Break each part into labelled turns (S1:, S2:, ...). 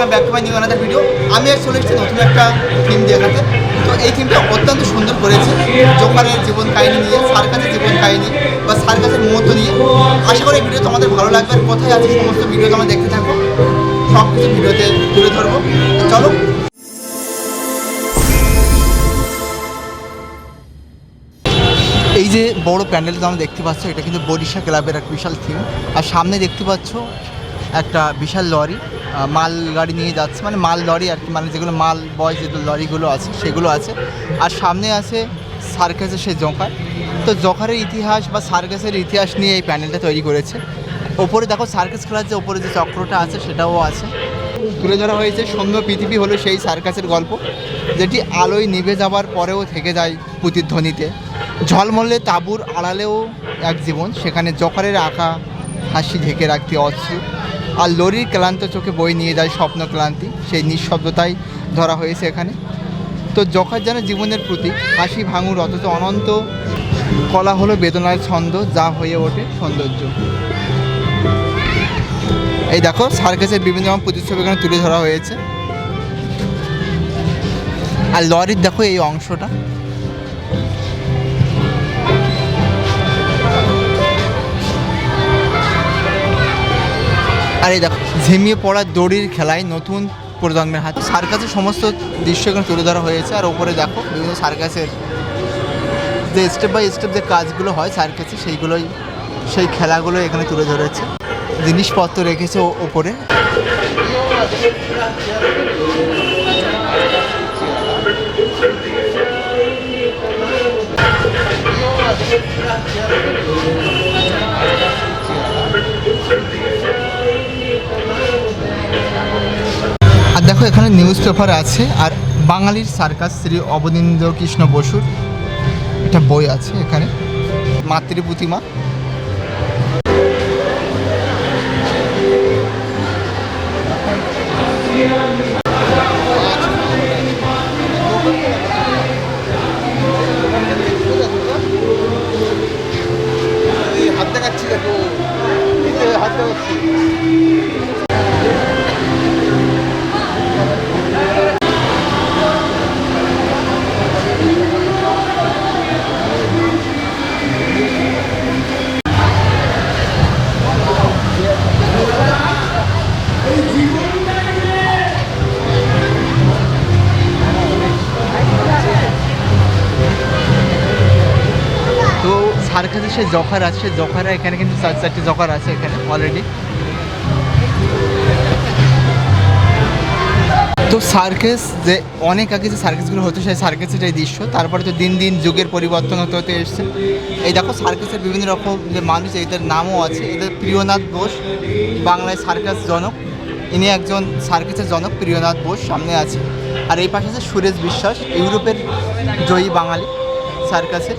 S1: Welcome back to my new another video আমি আজ চলে এসেছি নতুন একটা থিম দেখাতে তো এই থিমটা অত্যন্ত সুন্দর করেছে জোকারের জীবন কাহিনী নিয়ে সার্কাসের জীবন কাহিনী বা সার্কাসের মুহূর্ত নিয়ে। আশা করি ভিডিও তোমাদের ভালো লাগবে আর কোথায় আছে সমস্ত ভিডিও তোমরা দেখতে থাকো সব কিছু ভিডিওতে তুলে ধরবো। চলো। এই যে বড় প্যান্ডেলটা তোমরা দেখতে পাচ্ছ, এটা কিন্তু বরিশা ক্লাবের এক বিশাল থিম আর সামনে দেখতে পাচ্ছ একটা বিশাল লরি মাল গাড়ি নিয়ে যাচ্ছে মানে মাল লরি আর কি মানে যেগুলো মাল, বয় যে লরিগুলো আছে, সেগুলো আছে। আর সামনে আছে সার্কাসের সে জোকার। তো জোকারের ইতিহাস বা সার্কাসের ইতিহাস নিয়ে এই প্যানেলটা তৈরি করেছে। ওপরে দেখো সার্কাস খেলার যে ওপরে যে চক্রটা আছে, সেটাও আছে। তুলে ধরা হয়েছে, সৌম্য পৃথিবী হলো সেই সার্কাসের গল্প, যেটি আলোয় নিভে যাবার পরেও থেকে যায় প্রতিধ্বনিতে। ঝলমলে তাঁবুর আড়ালেও এক জীবন, সেখানে জকারের আঁকা হাসি ঢেকে রাখতে অশ্রু আর লরির ক্লান্ত চোখে বই নিয়ে যায় স্বপ্ন ক্লান্তি, সেই নিঃশব্দতাই ধরা হয়েছে এখানে। তো জখার যেন জীবনের প্রতি হাসি ভাঙুর অথচ অনন্ত কলা হলো বেদনার ছন্দ যা হয়ে ওঠে সৌন্দর্য। এই দেখো, সার্কাসের বিভিন্ন রকম প্রতিচ্ছবি এখানে তুলে ধরা হয়েছে। আর লরির দেখো এই অংশটা। আর এই দেখো, ঝিমিয়ে পড়া দড়ির খেলায় নতুন প্রজন্মের হাতে সার্কাসের সমস্ত দৃশ্য এখানে তুলে ধরা হয়েছে। আর ওপরে দেখো, বিভিন্ন সার্কাসের যে স্টেপ বাই স্টেপ যে কাজগুলো হয় সার্কাসে, সেইগুলোই, সেই খেলাগুলো এখানে তুলে ধরেছে। জিনিসপত্র রেখেছে ওপরে। পেপার আছে, আর বাঙালির সার্কাস শ্রী অবনীন্দ্র কৃষ্ণ বসুর একটা বই আছে এখানে মাতৃ প্রতিমা হাত সে জখার আছে, জখারা এখানে কিন্তু চার চারটে জখার আছে এখানে অলরেডি তো সার্কাস যে অনেক আগে যে সার্কাসগুলো হতো সেই সার্কাসের এই দৃশ্য, তারপরে তো দিন দিন যুগের পরিবর্তন হতে হতে এসছে। এই দেখো সার্কাসের বিভিন্ন রকম যে মানুষ, এদের নামও আছে। এদের প্রিয়নাথ বোস, বাংলায় সার্কাস জনক। ইনি একজন সার্কাসের জনক, প্রিয়নাথ বোস সামনে আছে। আর এই পাশে আছে সুরেশ বিশ্বাস, ইউরোপের জয়ী বাঙালি সার্কাসের।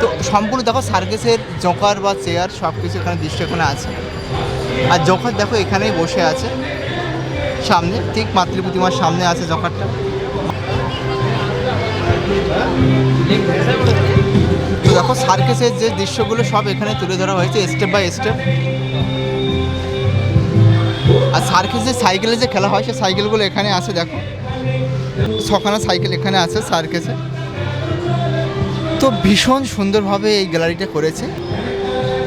S1: তো সম্পূর্ণ দেখো সার্কেসের জোকার বা চেয়ার সব কিছু এখানে দৃশ্য এখানে আছে। আর জোকার দেখো এখানেই বসে আছে। সামনে, ঠিক মাতৃ প্রতিমার সামনে আছে জকারটা। তো দেখো সার্কেসের যে দৃশ্যগুলো সব এখানে তুলে ধরা হয়েছে স্টেপ বাই স্টেপ আর সার্কেস যে সাইকেলে যে খেলা হয় সেই সাইকেলগুলো এখানে আছে, দেখো। ছখানা সাইকেল এখানে আছে সার্কেসে। ভীষণ সুন্দরভাবে এই গ্যালারিটা করেছে।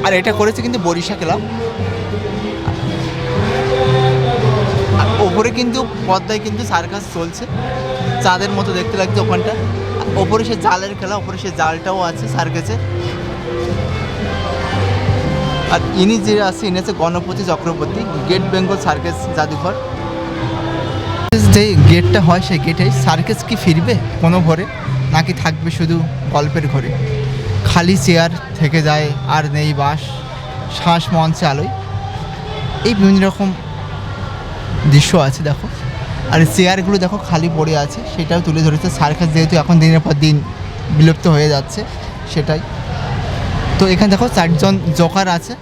S1: আর এটা করেছে কিন্তু বরিশা ক্লাব। ওপরে কিন্তু পদ্মায় কিন্তু সার্কাস চলছে। চাঁদের মতো দেখতে লাগছে ওখানটা। ওপরে সে জালের খেলা, ওপরে সে জালটাও আছে সার্কাসে। আর ইনি যে আছে, ইনি আছে গণপতি চক্রবর্তী, গেট বেঙ্গল সার্কাস জাদুঘর। যে গেটটা হয় সেই গেটে সার্কাস কি ফিরবে কোনো ভরে? নাকি থাকবে শুধু গল্পের ঘরে? খালি চেয়ার থেকে যায়, আর নেই বাস শ্বাস মঞ্চে আলোয়। এই বিভিন্ন রকম দৃশ্য আছে, দেখো। আর চেয়ারগুলো দেখো খালি পড়ে আছে, সেটাও তুলে ধরেছে সার্কাস, যেহেতু এখন দিনের পর দিন বিলুপ্ত হয়ে যাচ্ছে, সেটাই। তো এখানে দেখো চারজন জোকার আছে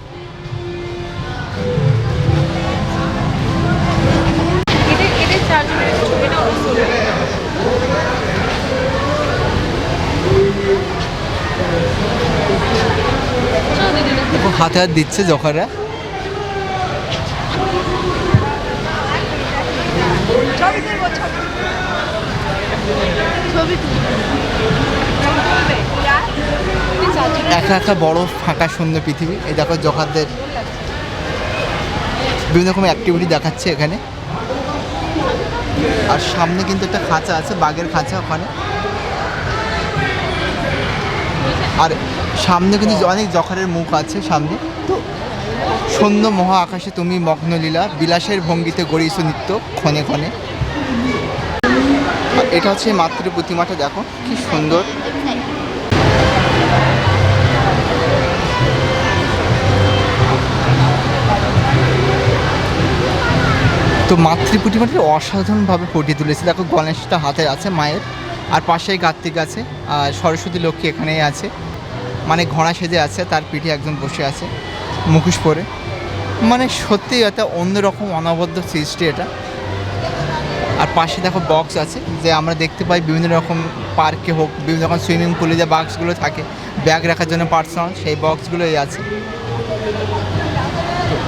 S1: হাতে হাত দিচ্ছে
S2: চারজন
S1: একা একা বড় ফাঁকা সুন্দর পৃথিবী। এই দেখো জোকারদের বিভিন্ন রকম অ্যাক্টিভিটি দেখাচ্ছে এখানে। আর সামনে কিন্তু একটা খাঁচা আছে, বাঘের খাঁচা ওখানে। আর সামনে কিন্তু অনেক জখারের মুখ আছে সামনে। তো সন্ধ্যা মহা আকাশে তুমি মগ্নলীলা বিলাসের ভঙ্গিতে গড়িয়েছ নিত্য ক্ষণে ক্ষণে। এটা হচ্ছে মাতৃ প্রতিমাটা দেখো কি সুন্দর। তো মাতৃ প্রতিমাটি অসাধারণভাবে ফুটিয়ে তুলেছে। দেখো গণেশটা হাতে আছে মায়ের। আর পাশেই কার্তিক আছে আর সরস্বতী লক্ষ্মী এখানেই আছে। ঘোড়া সেজে আছে, তার পিঠে একজন বসে আছে, মুখোশ পরে। মানে সত্যি একটা অন্যরকম অনবদ্য সৃষ্টি এটা। আর পাশে দেখো বক্স আছে, যে আমরা দেখতে পাই বিভিন্ন রকম পার্কে হোক, বিভিন্ন রকম সুইমিং পুলে যে বক্সগুলো থাকে ব্যাগ রাখার জন্য পার্সোনাল সেই বক্সগুলোই আছে।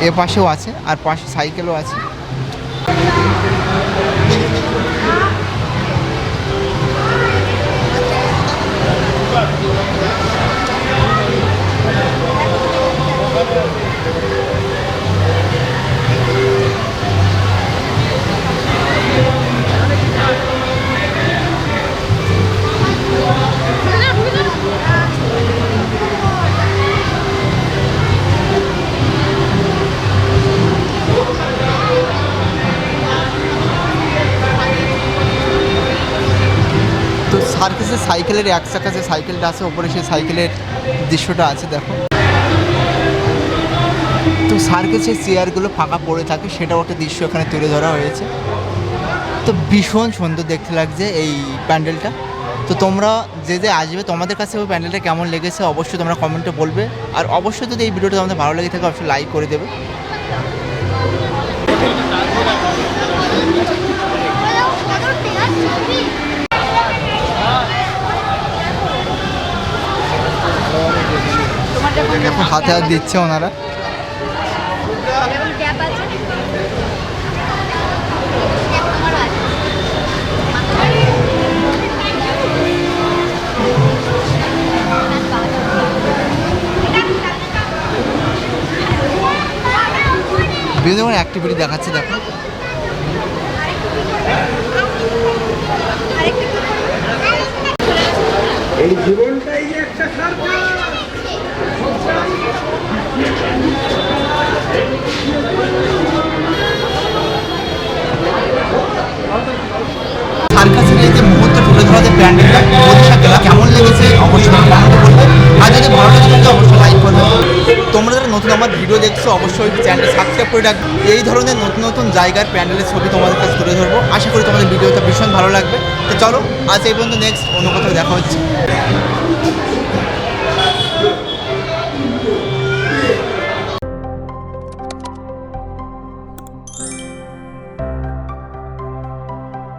S1: এ পাশেও আছে, আর পাশে সাইকেলও আছে। সার্কাসের সাইকেলের, এক চাকা যে সাইকেলটা আছে, ওপরে সেই সাইকেলের দৃশ্যটা আছে, দেখো। তো সার্কাসের চেয়ারগুলো ফাঁকা পড়ে থাকে, সেটাও একটা দৃশ্য এখানে তুলে ধরা হয়েছে। তো ভীষণ সুন্দর দেখতে লাগছে এই প্যান্ডেলটা। তো তোমরা যে যে আসবে, তোমাদের কাছে ওই প্যান্ডেলটা কেমন লেগেছে, অবশ্যই তোমরা কমেন্টে বলবে। আর অবশ্যই যদি এই ভিডিওটা তোমাদের ভালো লেগে থাকে, অবশ্যই লাইক করে দেবে। এখন হাতে হাত দিচ্ছে ওনারা। বিভিন্ন অ্যাক্টিভিটি দেখাচ্ছে দেখো।
S3: এই সার্কাস
S1: সার্কাসের এই যে মুহূর্ত তুলে ধরা প্যান্ডেলটা গেলা কেমন লেগেছে, অবশ্যই কমেন্টে বলবে। আর যদি ভালো লাগে অবশ্যই লাইক করবে। তোমরা যারা নতুন আমার ভিডিও দেখছ, অবশ্যই চ্যানেলটা সাবস্ক্রাইব করে রাখবে। এই ধরনের নতুন নতুন জায়গার প্যান্ডেলের ছবি তোমাদের কাছে তুলে ধরবো। আশা করি তোমাদের ভিডিওটা ভীষণ ভালো লাগবে। তো চলো, আজ এই পর্যন্ত নেক্সট অন্য কোথাও দেখা হচ্ছে।